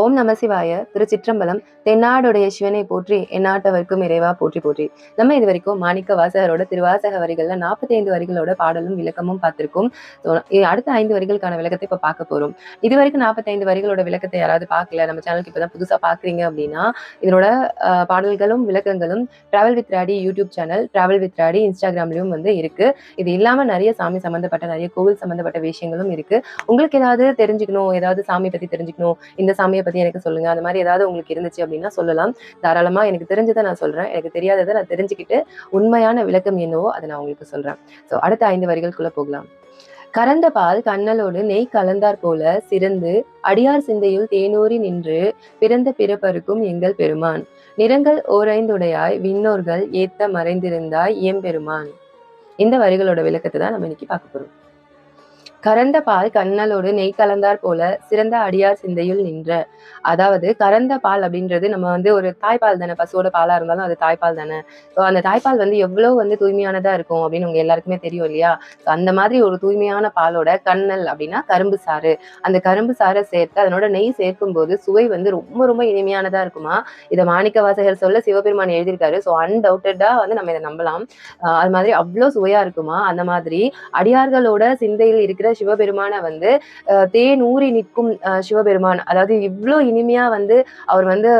ஓம் நம சிவாய. திருச்சிற்றம்பலம் தென்னாடுடைய சிவனை போற்றி எந்நாட்டவர்க்கும் இறைவா போற்றி போற்றி. நம்ம இது வரைக்கும் மாணிக்க வாசகரோட திருவாசக வரிகள்ல நாற்பத்தி ஐந்து வரிகளோட பாடலும் விளக்கமும் பார்த்திருக்கோம். அடுத்த ஐந்து வரிகளுக்கான விளக்கத்தை இப்ப பார்க்க போறோம். இது வரைக்கும் நாற்பத்தைந்து வரிகளோட விளக்கத்தை யாராவது பார்க்கல நம்ம சேனலுக்கு இப்பதான் புதுசா பாக்குறீங்க அப்படின்னா இதனோட பாடல்களும் விளக்கங்களும் travel with Radi YouTube channel travel with Radi இன்ஸ்டாகிராம்லயும் வந்து இருக்கு. இது இல்லாம நிறைய சாமி சம்பந்தப்பட்ட நிறைய கோவில் சம்பந்தப்பட்ட விஷயங்களும் இருக்கு. உங்களுக்கு ஏதாவது தெரிஞ்சுக்கணும் ஏதாவது சாமி பத்தி தெரிஞ்சுக்கணும் இந்த சாமியை பத்தி எனக்கு சொல்லுங்க. அந்த மாதிரி ஏதாவது உங்களுக்கு இருந்துச்சு அப்படின்னா சொல்லலாம். தாராளமா எனக்கு தெரிஞ்சதை நான் சொல்றேன். எனக்கு தெரியாததை நான் தெரிஞ்சுக்கிட்டு உண்மையான விளக்கம் என்னவோ அதை நான் உங்களுக்கு சொல்றேன். ஸோ அடுத்த ஐந்து வரிகளுக்குள்ள போகலாம். கரந்த பால் கண்ணலோடு நெய் கலந்தார் போல சிறந்து அடியார் சிந்தையில் தேனூறி நின்று பிறந்த பிறப்பருக்கும் எங்கள் பெருமான். நிறங்கள் ஓரைந்துடையாய் விண்ணோர்கள் ஏத்த மறைந்திருந்தாய் எம்பெருமான் இந்த வரிகளோட விளக்கத்தை தான் நம்ம இன்னைக்கு பார்க்க போறோம். கரந்த பால் கண்ணலோடு நெய் கலந்தார் போல சிறந்த அடியார் சிந்தையில் நின்ற. அதாவது கரந்த பால் அப்படின்றது நம்ம வந்து ஒரு தாய்ப்பால் தானே பசுவோட பாலா இருந்தாலும் அது தாய்ப்பால் தானே. ஸோ அந்த தாய்ப்பால் வந்து எவ்வளவு வந்து தூய்மையானதா இருக்கும் அப்படின்னு உங்க எல்லாருக்குமே தெரியும் இல்லையா? அந்த மாதிரி ஒரு தூய்மையான பாலோட கண்ணல் அப்படின்னா கரும்பு சாறு. அந்த கரும்பு சாறை சேர்த்து அதனோட நெய் சேர்க்கும் போது சுவை வந்து ரொம்ப ரொம்ப இனிமையானதா இருக்குமா? இதை மாணிக்க வாசகர் சொல்ல சிவபெருமான் எழுதியிருக்காரு. ஸோ அன்டவுட்டடா வந்து நம்ம இதை நம்பலாம். அது மாதிரி அவ்வளோ சுவையா இருக்குமா? அந்த மாதிரி அடியார்களோட சிந்தையில் இருக்கிற சிவபெருமானை வந்து தேன் ஊறி நிற்கும் சிவபெருமான். அதாவது இவ்வளோ இனிமையா வந்து அவர் வந்து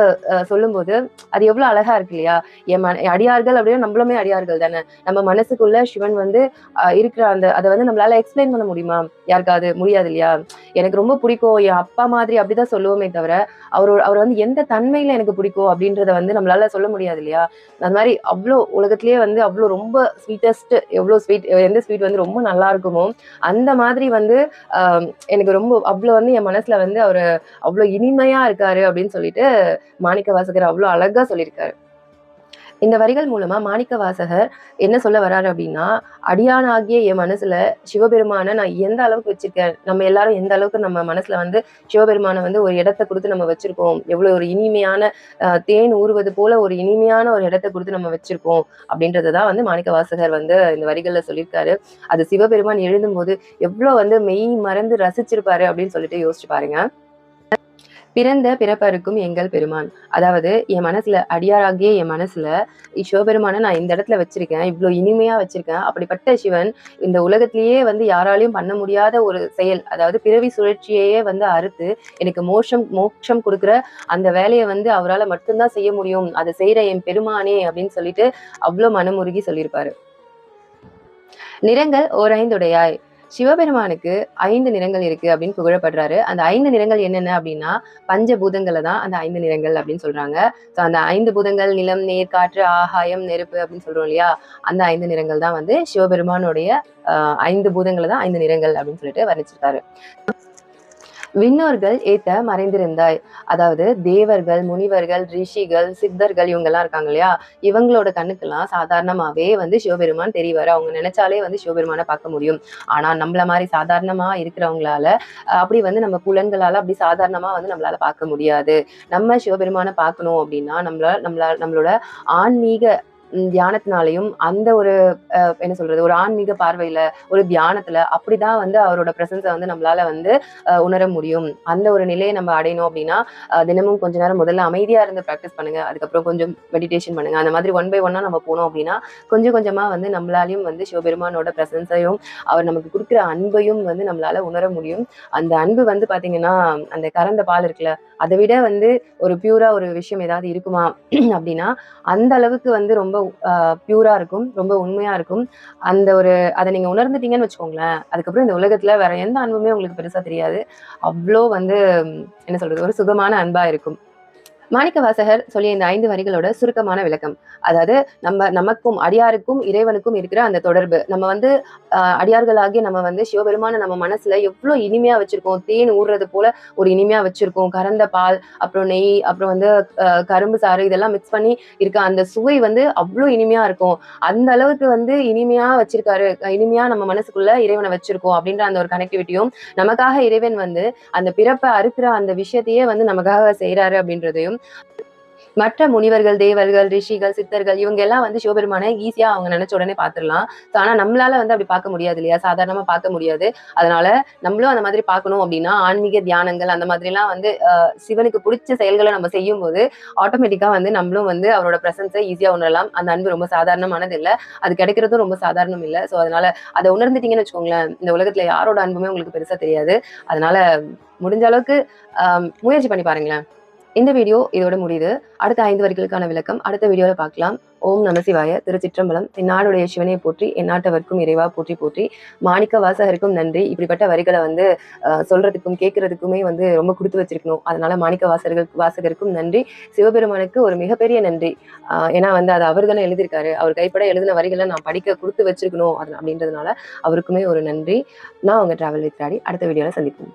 சொல்லும்போது அது எவ்வளோ அழகா இருக்கு இல்லையா? என் அடியார்கள் அப்படின்னா நம்மளுமே அடியார்கள் தானே? நம்ம மனசுக்குள்ள சிவன் வந்து இருக்கிற அந்த அதை வந்து நம்மளால எக்ஸ்பிளைன் பண்ண முடியுமா? யாருக்காவது? முடியாது இல்லையா? எனக்கு ரொம்ப பிடிக்கும். என் அப்பா மாதிரி அப்படிதான் சொல்லுவோமே தவிர அவரோட அவர் வந்து எந்த தன்மையில எனக்கு பிடிக்கும் அப்படின்றத வந்து நம்மளால சொல்ல முடியாது இல்லையா? அந்த மாதிரி அவ்வளோ உலகத்திலேயே வந்து அவ்வளோ ரொம்ப ஸ்வீட்டஸ்ட் எவ்வளோ ஸ்வீட் எந்த ஸ்வீட் வந்து ரொம்ப நல்லா இருக்குமோ அந்த மாதிரி வந்து ஆஹ் எனக்கு ரொம்ப அவ்வளோ வந்து என் மனசுல வந்து அவர் அவ்வளோ இனிமையா இருக்காரு அப்படின்னு சொல்லிட்டு மாணிக்க வாசகர் அவ்வளோ அழகா சொல்லியிருக்காரு. இந்த வரிகள் மூலமா மாணிக்க வாசகர் என்ன சொல்ல வர்றாரு அப்படின்னா அடியானாகிய என் மனசுல சிவபெருமானை நான் எந்த அளவுக்கு வச்சிருக்கேன்? நம்ம எல்லாரும் எந்த அளவுக்கு நம்ம மனசுல வந்து சிவபெருமானை வந்து ஒரு இடத்த கொடுத்து நம்ம வச்சிருக்கோம்? எவ்வளவு ஒரு இனிமையான தேன் ஊறுவது போல ஒரு இனிமையான ஒரு இடத்த கொடுத்து நம்ம வச்சிருக்கோம்? அப்படின்றதுதான் வந்து மாணிக்க வாசகர் வந்து இந்த வரிகள்ல சொல்லியிருக்காரு. அது சிவபெருமான் எழுதும்போது எவ்வளவு வந்து மெய் மறந்து ரசிச்சிருப்பாரு அப்படின்னு சொல்லிட்டு யோசிச்சு பாருங்க. பிறந்த பிறப்பருக்கும் எங்கள் பெருமான். அதாவது என் மனசுல அடியாராகிய என் மனசுல சிவபெருமானை நான் இந்த இடத்துல வச்சிருக்கேன் இவ்வளோ இனிமையா வச்சிருக்கேன் அப்படிப்பட்ட சிவன் இந்த உலகத்திலேயே வந்து யாராலையும் பண்ண முடியாத ஒரு செயல் அதாவது பிறவி சுழற்சியையே வந்து அறுத்து எனக்கு மோஷம் மோட்சம் கொடுக்குற அந்த வேலையை வந்து அவரால் மட்டும்தான் செய்ய முடியும். அதை செய்யற என் பெருமானே அப்படின்னு சொல்லிட்டு அவ்வளோ மனமுருகி சொல்லியிருப்பாரு. நிறங்கள் ஓரைந்துடையாய் சிவபெருமானுக்கு ஐந்து நிறங்கள் இருக்கு அப்படின்னு புகழப்படுறாரு. அந்த ஐந்து நிறங்கள் என்னென்ன அப்படின்னா பஞ்சபூதங்களை தான் அந்த ஐந்து நிறங்கள் அப்படின்னு சொல்றாங்க. ஸோ அந்த ஐந்து பூதங்கள் நிலம் நீர் காற்று ஆகாயம் நெருப்பு அப்படின்னு சொல்றோம் இல்லையா? அந்த ஐந்து நிறங்கள் தான் வந்து சிவபெருமானுடைய ஐந்து பூதங்களை தான் ஐந்து நிறங்கள் அப்படின்னு சொல்லிட்டு வர்ணிச்சிருக்காரு. விண்ணோர்கள் ஏத்த மறைந்திருந்தாய். அதாவது தேவர்கள் முனிவர்கள் ரிஷிகள் சித்தர்கள் இவங்கெல்லாம் இருக்காங்க இல்லையா? இவங்களோட கண்ணுக்கெல்லாம் சாதாரணமாவே வந்து சிவபெருமான் தெரிவார். அவங்க நினைச்சாலே வந்து சிவபெருமானை பார்க்க முடியும். ஆனா நம்மள மாதிரி சாதாரணமா இருக்கிறவங்களால அப்படி வந்து நம்ம புலன்களால அப்படி சாதாரணமா வந்து நம்மளால பார்க்க முடியாது. நம்ம சிவபெருமானை பார்க்கணும் அப்படின்னா நம்மள நம்மள நம்மளோட ஆன்மீக தியானத்தினாலையும் அந்த ஒரு என்ன சொல்றது ஒரு ஆன்மீக பார்வையில ஒரு தியானத்துல அப்படிதான் வந்து அவரோட பிரசன்ஸை வந்து நம்மளால வந்து உணர முடியும். அந்த ஒரு நிலையை நம்ம அடையணும் அப்படின்னா தினமும் கொஞ்ச நேரம் முதல்ல அமைதியா இருந்து ப்ராக்டிஸ் பண்ணுங்க. அதுக்கப்புறம் கொஞ்சம் மெடிடேஷன் பண்ணுங்க. அந்த மாதிரி ஒன் பை ஒன்னா நம்ம போனோம் அப்படின்னா கொஞ்சம் கொஞ்சமா வந்து நம்மளாலையும் வந்து சிவபெருமானோட பிரசன்ஸையும் அவர் நமக்கு கொடுக்குற அன்பையும் வந்து நம்மளால உணர முடியும். அந்த அன்பு வந்து பாத்தீங்கன்னா அந்த கறந்த பால் இருக்குல்ல அதை விட வந்து ஒரு பியூரா ஒரு விஷயம் ஏதாவது இருக்குமா அப்படின்னா அந்த அளவுக்கு வந்து ரொம்ப பியூரா இருக்கும் ரொம்ப உண்மையா இருக்கும். அந்த ஒரு அதை நீங்க உணர்ந்துட்டீங்கன்னு வச்சுக்கோங்களேன் அதுக்கப்புறம் இந்த உலகத்துல வேற எந்த அன்புமே உங்களுக்கு பெருசா தெரியாது. அவ்வளோ வந்து என்ன சொல்றது ஒரு சுகமான அன்பா இருக்கும். மாணிக்க வாசகர் சொல்லிய இந்த ஐந்து வரிகளோட சுருக்கமான விளக்கம். அதாவது நம்ம நமக்கும் அடியாருக்கும் இறைவனுக்கும் இருக்கிற அந்த தொடர்பு. நம்ம வந்து ஆஹ், அடியார்களாகிய நம்ம வந்து சிவபெருமான நம்ம மனசுல எவ்வளவு இனிமையா வச்சிருக்கோம். தேன் ஊடுறது போல ஒரு இனிமையா வச்சிருக்கோம். கறந்த பால் அப்புறம் நெய் அப்புறம் வந்து கரும்பு சாறு இதெல்லாம் மிக்ஸ் பண்ணி இருக்க அந்த சுவை வந்து அவ்வளோ இனிமையா இருக்கும். அந்த அளவுக்கு வந்து இனிமையா வச்சிருக்காரு. இனிமையா நம்ம மனசுக்குள்ள இறைவனை வச்சிருக்கோம் அப்படின்ற அந்த ஒரு கனெக்டிவிட்டியும் நமக்காக இறைவன் வந்து அந்த பிறப்பை அறுக்கிற அந்த விஷயத்தையே வந்து நமக்காக செய்யறாரு அப்படின்றதையும் மற்ற முனிவர்கள் தேவர்கள் ரிஷிகள் சித்தர்கள் இவங்க எல்லாம் வந்து சிவபெருமானை ஈஸியா அவங்க நினைச்ச உடனே பாத்துடலாம். ஆனா நம்மளால வந்து அப்படி பார்க்க முடியாது இல்லையா? சாதாரணமா பார்க்க முடியாது. அதனால நம்மளும் அந்த மாதிரி பார்க்கணும் அப்படின்னா ஆன்மீக தியானங்கள் அந்த மாதிரி எல்லாம் வந்து சிவனுக்கு பிடிச்ச செயல்களை நம்ம செய்யும் போது ஆட்டோமேட்டிக்கா வந்து நம்மளும் வந்து அவரோட பிரசன்ஸை ஈஸியா உணரலாம். அந்த அன்பு ரொம்ப சாதாரணமானது இல்ல. அது கிடைக்கிறதும் ரொம்ப சாதாரணம் இல்ல. சோ அதனால அதை உணர்ந்துட்டீங்கன்னு வச்சுக்கோங்களேன் இந்த உலகத்துல யாரோட அன்புமே உங்களுக்கு பெருசா தெரியாது. அதனால முடிஞ்ச அளவுக்கு முயற்சி பண்ணி பாருங்களேன். இந்த வீடியோ இதோட முடியுது. அடுத்த ஐந்து வரிகளுக்கான விளக்கம். அடுத்த வீடியோவில் பார்க்கலாம். ஓம் நமசிவாய திருச்சிற்றம்பலம் என்னாடுடைய சிவனை போற்றி எந்நாட்டவர்க்கும் இறைவா போற்றி போற்றி. மாணிக்க வாசகருக்கும் நன்றி. இப்படிப்பட்ட வரிகளை வந்து சொல்றதுக்கும் கேட்கறதுக்குமே வந்து ரொம்ப கொடுத்து வச்சிருக்கணும். அதனால மாணிக்க வாசகர்கள் வாசகருக்கும் நன்றி. சிவபெருமானுக்கு ஒரு மிகப்பெரிய நன்றி. ஏன்னா வந்து அது அவர் தானே எழுதியிருக்காரு. அவர் கைப்பட எழுதின வரிகளை நான் படிக்க கொடுத்து வச்சிருக்கணும். அது அப்படின்றதுனால அவருக்குமே ஒரு நன்றி. நான் உங்க டிராவல் வித்ராடி அடுத்த வீடியோவில் சந்திப்போம்.